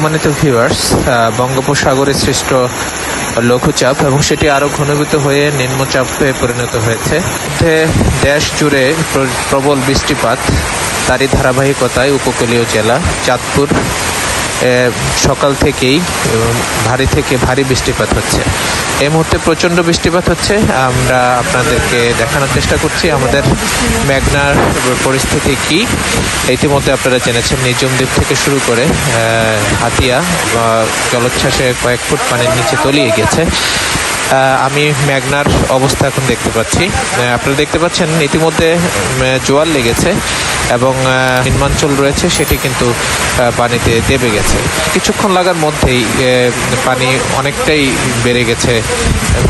সম্মানিত ভিউয়ার্স বঙ্গোপসাগরে সৃষ্ট লঘুচাপ এবং সেটি আরও ঘনীভূত হয়ে নিম্নচাপে পরিণত হয়েছে। দেশ জুড়ে প্র- প্রবল বৃষ্টিপাত, তারই ধারাবাহিকতায় উপকূলীয় জেলা, চাঁদপুর সকাল থেকেই ভারী থেকে ভারী বৃষ্টিপাত হচ্ছে। এই মুহূর্তে প্রচণ্ড বৃষ্টিপাত হচ্ছে। আমরা আপনাদেরকে দেখানোর চেষ্টা করছি আমাদের মেঘনার পরিস্থিতি কি। ইতিমধ্যে আপনারা জেনেছেন নিজম দ্বীপ থেকে শুরু করে হাতিয়া জলোচ্ছ্বাসে কয়েক ফুট পানির নিচে তলিয়ে গেছে। আমি ম্যাগনার অবস্থা এখন দেখতে পাচ্ছি। আপনারা দেখতে পাচ্ছেন ইতিমধ্যে জোয়ার লেগেছে এবং নিম্নাঞ্চল রয়েছে, সেটি কিন্তু পানিতে দেবে গেছে। কিছুক্ষণ লাগার মধ্যেই পানি অনেকটাই বেড়ে গেছে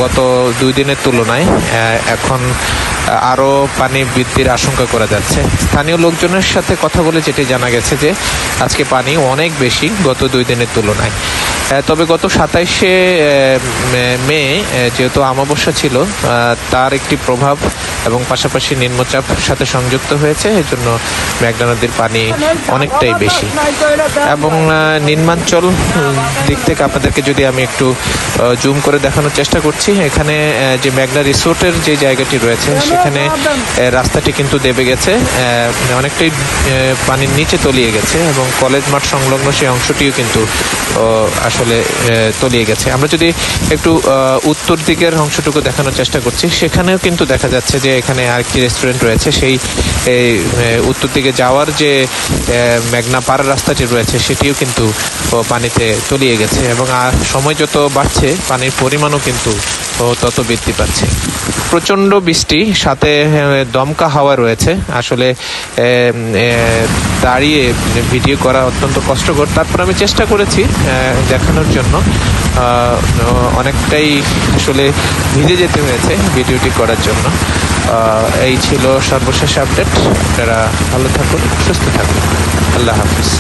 গত দুই দিনের তুলনায়। এখন আরও পানি বৃদ্ধির আশঙ্কা করা যাচ্ছে। স্থানীয় লোকজনের সাথে কথা বলে যেটি জানা গেছে যে, আজকে পানি অনেক বেশি গত দুই দিনের তুলনায়। তবে গত সাতাইশে মে যেহেতু অমাবস্যা ছিল তার একটি প্রভাব এবং পাশাপাশি নিম্নচাপ সাথে সংযুক্ত হয়েছে এজন্য মেঘনা নদীর পানি অনেকটাই বেশি। এবং নিম্নাঞ্চল দিক থেকে আপনাদেরকে যদি আমি একটু জুম করে দেখানোর চেষ্টা করছি এখানে যে মেঘনা রিসোর্টের যে জায়গাটি রয়েছে সেখানে রাস্তাটি কিন্তু দেবে গেছে অনেকটাই পানির নিচে তলিয়ে গেছে এবং কলেজ মাঠ সংলগ্ন সেই অংশটিও কিন্তু ও, আসলে তলিয়ে গেছে। আমরা যদি একটু উত্তর দিকের অংশটুকু দেখানোর চেষ্টা করছি সেখানেও কিন্তু দেখা যাচ্ছে যে এখানে আরেকটি রেস্টুরেন্ট রয়েছে। সেই উত্তর দিকে যাওয়ার যে মেঘনা পাড়ার রাস্তাটি রয়েছে সেটিও কিন্তু পানিতে তলিয়ে গেছে এবং আর সময় যত বাড়ছে পানির পরিমাণও কিন্তু তত বৃদ্ধি পাচ্ছে। প্রচণ্ড বৃষ্টি সাথে দমকা হাওয়া রয়েছে। আসলে দাঁড়িয়ে ভিডিও করা অত্যন্ত কষ্টকর। তারপর আমি চেষ্টা করেছি আহ, দেখানোর জন্য। অনেকটাই আসলে ভিজে যেতে হয়েছে ভিডিওটি করার জন্য। এই ছিল সর্বশেষ আপডেট। আপনারা ভালো থাকুন, সুস্থ থাকুন। আল্লাহ হাফিজ।